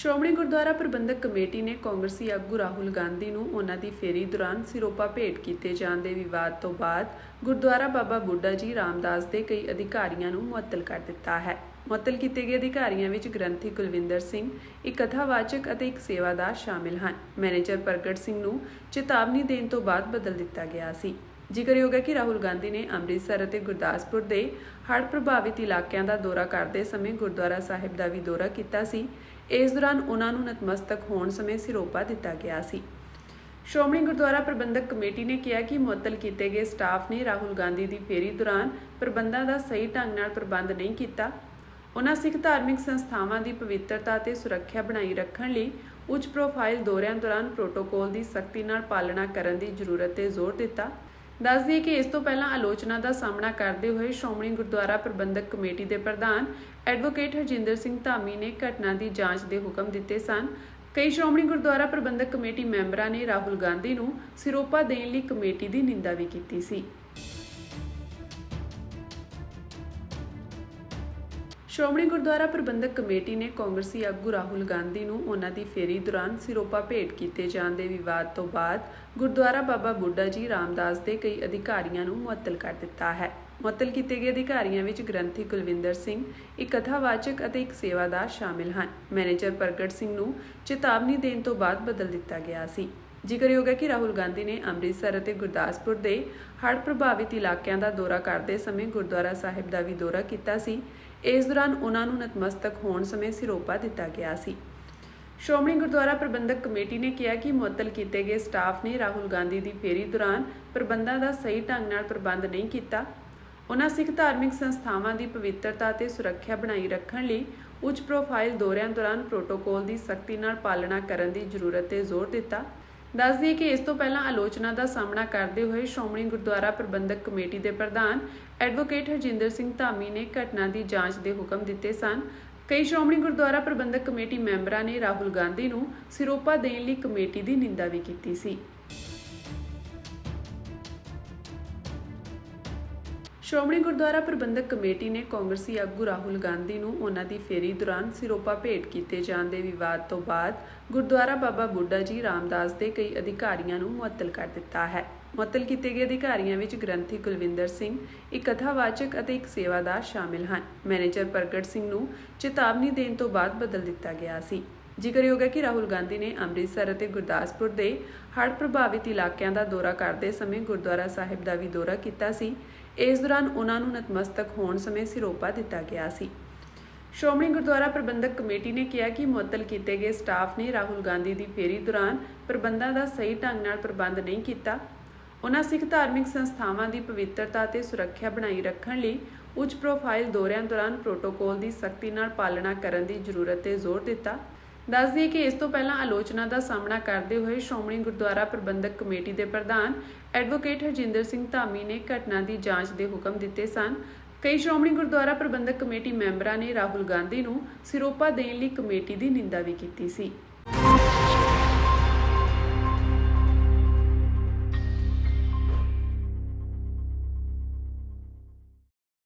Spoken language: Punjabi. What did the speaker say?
ਸ਼੍ਰੋਮਣੀ ਗੁਰਦੁਆਰਾ ਪ੍ਰਬੰਧਕ ਕਮੇਟੀ ਨੇ ਕਾਂਗਰਸੀ ਆਗੂ ਰਾਹੁਲ ਗਾਂਧੀ ਨੂੰ ਉਹਨਾਂ ਦੀ ਫੇਰੀ ਦੌਰਾਨ ਸਿਰੋਪਾ ਭੇਟ ਕੀਤੇ ਜਾਣ ਦੇ ਵਿਵਾਦ ਤੋਂ ਬਾਅਦ ਗੁਰਦੁਆਰਾ ਬਾਬਾ ਬੁੱਢਾ ਜੀ ਰਾਮਦਾਸ ਦੇ ਕਈ ਅਧਿਕਾਰੀਆਂ ਨੂੰ ਮੁਅੱਤਲ ਕਰ ਦਿੱਤਾ ਹੈ। ਮੁਅੱਤਲ ਕੀਤੇ ਗਏ ਅਧਿਕਾਰੀਆਂ ਵਿੱਚ ਗ੍ਰੰਥੀ ਕੁਲਵਿੰਦਰ ਸਿੰਘ, ਇੱਕ ਕਥਾਵਾਚਕ ਅਤੇ ਇੱਕ ਸੇਵਾਦਾਰ ਸ਼ਾਮਿਲ ਹਨ। ਮੈਨੇਜਰ ਪ੍ਰਗਟ ਸਿੰਘ ਨੂੰ ਚੇਤਾਵਨੀ ਦੇਣ ਤੋਂ ਬਾਅਦ ਬਦਲ ਦਿੱਤਾ ਗਿਆ ਸੀ। ਜ਼ਿਕਰਯੋਗ ਹੈ ਕਿ ਰਾਹੁਲ ਗਾਂਧੀ ਨੇ ਅੰਮ੍ਰਿਤਸਰ ਅਤੇ ਗੁਰਦਾਸਪੁਰ ਦੇ ਹੜ੍ਹ ਪ੍ਰਭਾਵਿਤ ਇਲਾਕਿਆਂ ਦਾ ਦੌਰਾ ਕਰਦੇ ਸਮੇਂ ਗੁਰਦੁਆਰਾ ਸਾਹਿਬ ਦਾ ਵੀ ਦੌਰਾ ਕੀਤਾ ਸੀ। ਇਸ ਦੌਰਾਨ ਉਹਨਾਂ ਨੂੰ ਨਤਮਸਤਕ ਹੋਣ ਸਮੇਂ ਸਿਰੋਪਾ ਦਿੱਤਾ ਗਿਆ ਸੀ। ਸ਼੍ਰੋਮਣੀ ਗੁਰਦੁਆਰਾ ਪ੍ਰਬੰਧਕ ਕਮੇਟੀ ਨੇ ਕਿਹਾ ਕਿ ਮੁਅੱਤਲ ਕੀਤੇ ਗਏ ਸਟਾਫ ਨੇ ਰਾਹੁਲ ਗਾਂਧੀ ਦੀ ਫੇਰੀ ਦੌਰਾਨ ਪ੍ਰਬੰਧਾਂ ਦਾ ਸਹੀ ਢੰਗ ਨਾਲ ਪ੍ਰਬੰਧ ਨਹੀਂ ਕੀਤਾ। ਉਹਨਾਂ ਸਿੱਖ ਧਾਰਮਿਕ ਸੰਸਥਾਵਾਂ ਦੀ ਪਵਿੱਤਰਤਾ ਤੇ ਸੁਰੱਖਿਆ ਬਣਾਈ ਰੱਖਣ ਲਈ ਉੱਚ ਪ੍ਰੋਫਾਈਲ ਦੌਰਿਆਂ ਦੌਰਾਨ ਪ੍ਰੋਟੋਕੋਲ ਦੀ ਸਖਤੀ ਨਾਲ ਪਾਲਣਾ ਕਰਨ ਦੀ ਜ਼ਰੂਰਤ ਤੇ ਜ਼ੋਰ ਦਿੱਤਾ। ਦੱਸ ਦਈਏ ਕਿ ਇਸ ਤੋਂ ਪਹਿਲਾਂ ਆਲੋਚਨਾ ਦਾ ਸਾਹਮਣਾ ਕਰਦੇ ਹੋਏ ਸ਼੍ਰੋਮਣੀ ਗੁਰਦੁਆਰਾ ਪ੍ਰਬੰਧਕ ਕਮੇਟੀ ਦੇ ਪ੍ਰਧਾਨ ਐਡਵੋਕੇਟ ਹਰਜਿੰਦਰ ਸਿੰਘ ਧਾਮੀ ਨੇ ਘਟਨਾ ਦੀ ਜਾਂਚ ਦੇ ਹੁਕਮ ਦਿੱਤੇ ਸਨ। ਕਈ ਸ਼੍ਰੋਮਣੀ ਗੁਰਦੁਆਰਾ ਪ੍ਰਬੰਧਕ ਕਮੇਟੀ ਮੈਂਬਰਾਂ ਨੇ ਰਾਹੁਲ ਗਾਂਧੀ ਨੂੰ ਸਿਰੋਪਾ ਦੇਣ ਲਈ ਕਮੇਟੀ ਦੀ ਨਿੰਦਾ ਵੀ ਕੀਤੀ ਸੀ। ਸ਼੍ਰੋਮਣੀ ਗੁਰਦੁਆਰਾ ਪ੍ਰਬੰਧਕ ਕਮੇਟੀ ਨੇ ਕਾਂਗਰਸੀ ਆਗੂ ਰਾਹੁਲ ਗਾਂਧੀ ਨੂੰ ਉਹਨਾਂ ਦੀ ਫੇਰੀ ਦੌਰਾਨ ਸਿਰੋਪਾ ਭੇਟ ਕੀਤੇ ਜਾਣ ਦੇ ਵਿਵਾਦ ਤੋਂ ਬਾਅਦ ਗੁਰਦੁਆਰਾ ਬਾਬਾ ਬੁੱਢਾ ਜੀ ਰਾਮਦਾਸ ਦੇ ਕਈ ਅਧਿਕਾਰੀਆਂ ਨੂੰ ਮੁਅੱਤਲ ਕਰ ਦਿੱਤਾ ਹੈ। ਮੁਅੱਤਲ ਕੀਤੇ ਗਏ ਅਧਿਕਾਰੀਆਂ ਵਿੱਚ ਗ੍ਰੰਥੀ ਕੁਲਵਿੰਦਰ ਸਿੰਘ, ਇੱਕ ਕਥਾਵਾਚਕ ਅਤੇ ਇੱਕ ਸੇਵਾਦਾਰ ਸ਼ਾਮਿਲ ਹਨ। ਮੈਨੇਜਰ ਪ੍ਰਗਟ ਸਿੰਘ ਨੂੰ ਚੇਤਾਵਨੀ ਦੇਣ ਤੋਂ ਬਾਅਦ ਬਦਲ ਦਿੱਤਾ ਗਿਆ ਸੀ। ਜ਼ਿਕਰਯੋਗ ਹੈ ਕਿ ਰਾਹੁਲ ਗਾਂਧੀ ਨੇ ਅੰਮ੍ਰਿਤਸਰ ਅਤੇ ਗੁਰਦਾਸਪੁਰ ਦੇ ਹੜ੍ਹ ਪ੍ਰਭਾਵਿਤ ਇਲਾਕਿਆਂ ਦਾ ਦੌਰਾ ਕਰਦੇ ਸਮੇਂ ਗੁਰਦੁਆਰਾ ਸਾਹਿਬ ਦਾ ਵੀ ਦੌਰਾ ਕੀਤਾ ਸੀ। ਇਸ ਦੌਰਾਨ ਉਹਨਾਂ ਨੂੰ ਨਤਮਸਤਕ ਹੋਣ ਸਮੇਂ ਸਿਰੋਪਾ ਦਿੱਤਾ ਗਿਆ ਸੀ। ਸ਼੍ਰੋਮਣੀ ਗੁਰਦੁਆਰਾ ਪ੍ਰਬੰਧਕ ਕਮੇਟੀ ਨੇ ਕਿਹਾ ਕਿ ਮੁਅੱਤਲ ਕੀਤੇ ਗਏ ਸਟਾਫ ਨੇ ਰਾਹੁਲ ਗਾਂਧੀ ਦੀ ਫੇਰੀ ਦੌਰਾਨ ਪ੍ਰਬੰਧਾਂ ਦਾ ਸਹੀ ਢੰਗ ਨਾਲ ਪ੍ਰਬੰਧ ਨਹੀਂ ਕੀਤਾ। ਉਹਨਾਂ ਸਿੱਖ ਧਾਰਮਿਕ ਸੰਸਥਾਵਾਂ ਦੀ ਪਵਿੱਤਰਤਾ ਤੇ ਸੁਰੱਖਿਆ ਬਣਾਈ ਰੱਖਣ ਲਈ ਉੱਚ ਪ੍ਰੋਫਾਈਲ ਦੌਰਿਆਂ ਦੌਰਾਨ ਪ੍ਰੋਟੋਕੋਲ ਦੀ ਸਖਤੀ ਨਾਲ ਪਾਲਣਾ ਕਰਨ ਦੀ ਜ਼ਰੂਰਤ ਤੇ ਜ਼ੋਰ ਦਿੱਤਾ। ਦੱਸ ਦਈਏ ਕਿ ਇਸ ਤੋਂ ਪਹਿਲਾਂ ਆਲੋਚਨਾ ਦਾ ਸਾਹਮਣਾ ਕਰਦੇ ਹੋਏ ਸ਼੍ਰੋਮਣੀ ਗੁਰਦੁਆਰਾ ਪ੍ਰਬੰਧਕ ਕਮੇਟੀ ਦੇ ਪ੍ਰਧਾਨ ਐਡਵੋਕੇਟ ਹਰਜਿੰਦਰ ਸਿੰਘ ਧਾਮੀ ਨੇ ਘਟਨਾ ਦੀ ਜਾਂਚ ਦੇ ਹੁਕਮ ਦਿੱਤੇ ਸਨ। ਕਈ ਸ਼੍ਰੋਮਣੀ ਗੁਰਦੁਆਰਾ ਪ੍ਰਬੰਧਕ ਕਮੇਟੀ ਮੈਂਬਰਾਂ ਨੇ ਰਾਹੁਲ ਗਾਂਧੀ ਨੂੰ ਸਿਰੋਪਾ ਦੇਣ ਲਈ ਕਮੇਟੀ ਦੀ ਨਿੰਦਾ ਵੀ ਕੀਤੀ ਸੀ। ਸ਼੍ਰੋਮਣੀ ਗੁਰਦੁਆਰਾ ਪ੍ਰਬੰਧਕ ਕਮੇਟੀ ਨੇ ਕਾਂਗਰਸੀ ਆਗੂ ਰਾਹੁਲ ਗਾਂਧੀ ਨੂੰ ਉਹਨਾਂ ਦੀ ਫੇਰੀ ਦੌਰਾਨ ਸਿਰੋਪਾ ਭੇਟ ਕੀਤੇ ਜਾਣ ਦੇ ਵਿਵਾਦ ਤੋਂ ਬਾਅਦ ਗੁਰਦੁਆਰਾ ਬਾਬਾ ਬੁੱਢਾ ਜੀ ਰਾਮਦਾਸ ਦੇ ਕਈ ਅਧਿਕਾਰੀਆਂ ਨੂੰ ਮੁਅੱਤਲ ਕਰ ਦਿੱਤਾ ਹੈ। ਮੁਅੱਤਲ ਕੀਤੇ ਗਏ ਅਧਿਕਾਰੀਆਂ ਵਿੱਚ ਗ੍ਰੰਥੀ ਕੁਲਵਿੰਦਰ ਸਿੰਘ, ਇੱਕ ਕਥਾਵਾਚਕ ਅਤੇ ਇੱਕ ਸੇਵਾਦਾਰ ਸ਼ਾਮਿਲ ਹਨ। ਮੈਨੇਜਰ ਪ੍ਰਗਟ ਸਿੰਘ ਨੂੰ ਚੇਤਾਵਨੀ ਦੇਣ ਤੋਂ ਬਾਅਦ ਬਦਲ ਦਿੱਤਾ ਗਿਆ ਸੀ। ਜ਼ਿਕਰਯੋਗ ਹੈ ਕਿ ਰਾਹੁਲ ਗਾਂਧੀ ਨੇ ਅੰਮ੍ਰਿਤਸਰ ਅਤੇ ਗੁਰਦਾਸਪੁਰ ਦੇ ਹੜ੍ਹ ਪ੍ਰਭਾਵਿਤ ਇਲਾਕਿਆਂ ਦਾ ਦੌਰਾ ਕਰਦੇ ਸਮੇਂ ਗੁਰਦੁਆਰਾ ਸਾਹਿਬ ਦਾ ਵੀ ਦੌਰਾ ਕੀਤਾ ਸੀ। ਇਸ ਦੌਰਾਨ ਉਹਨਾਂ ਨੂੰ ਨਤਮਸਤਕ ਹੋਣ ਸਮੇਂ ਸਿਰੋਪਾ ਦਿੱਤਾ ਗਿਆ ਸੀ। ਸ਼੍ਰੋਮਣੀ ਗੁਰਦੁਆਰਾ ਪ੍ਰਬੰਧਕ ਕਮੇਟੀ ਨੇ ਕਿਹਾ ਕਿ ਮੁਅੱਤਲ ਕੀਤੇ ਗਏ ਸਟਾਫ ਨੇ ਰਾਹੁਲ ਗਾਂਧੀ ਦੀ ਫੇਰੀ ਦੌਰਾਨ ਪ੍ਰਬੰਧਾਂ ਦਾ ਸਹੀ ਢੰਗ ਨਾਲ ਪ੍ਰਬੰਧ ਨਹੀਂ ਕੀਤਾ। ਉਹਨਾਂ ਸਿੱਖ ਧਾਰਮਿਕ ਸੰਸਥਾਵਾਂ ਦੀ ਪਵਿੱਤਰਤਾ ਤੇ ਸੁਰੱਖਿਆ ਬਣਾਈ ਰੱਖਣ ਲਈ ਉੱਚ ਪ੍ਰੋਫਾਈਲ ਦੌਰਿਆਂ ਦੌਰਾਨ ਪ੍ਰੋਟੋਕੋਲ ਦੀ ਸਖਤੀ ਨਾਲ ਪਾਲਣਾ ਕਰਨ ਦੀ ਜ਼ਰੂਰਤ ਤੇ ਜ਼ੋਰ ਦਿੱਤਾ। ਦੱਸ ਦਈਏ ਕਿ ਇਸ ਤੋਂ ਪਹਿਲਾਂ ਆਲੋਚਨਾ ਦਾ ਸਾਹਮਣਾ ਕਰਦੇ ਹੋਏ ਸ਼੍ਰੋਮਣੀ ਗੁਰਦੁਆਰਾ ਪ੍ਰਬੰਧਕ ਕਮੇਟੀ ਦੇ ਪ੍ਰਧਾਨ ਐਡਵੋਕੇਟ ਹਰਜਿੰਦਰ ਸਿੰਘ ਧਾਮੀ ਨੇ ਘਟਨਾ ਦੀ ਜਾਂਚ ਦੇ ਹੁਕਮ ਦਿੱਤੇ ਸਨ। ਕਈ ਸ਼੍ਰੋਮਣੀ ਗੁਰਦੁਆਰਾ ਪ੍ਰਬੰਧਕ ਕਮੇਟੀ ਮੈਂਬਰਾਂ ਨੇ ਰਾਹੁਲ ਗਾਂਧੀ ਨੂੰ ਸਿਰੋਪਾ ਦੇਣ ਲਈ ਕਮੇਟੀ ਦੀ ਨਿੰਦਾ ਵੀ ਕੀਤੀ ਸੀ।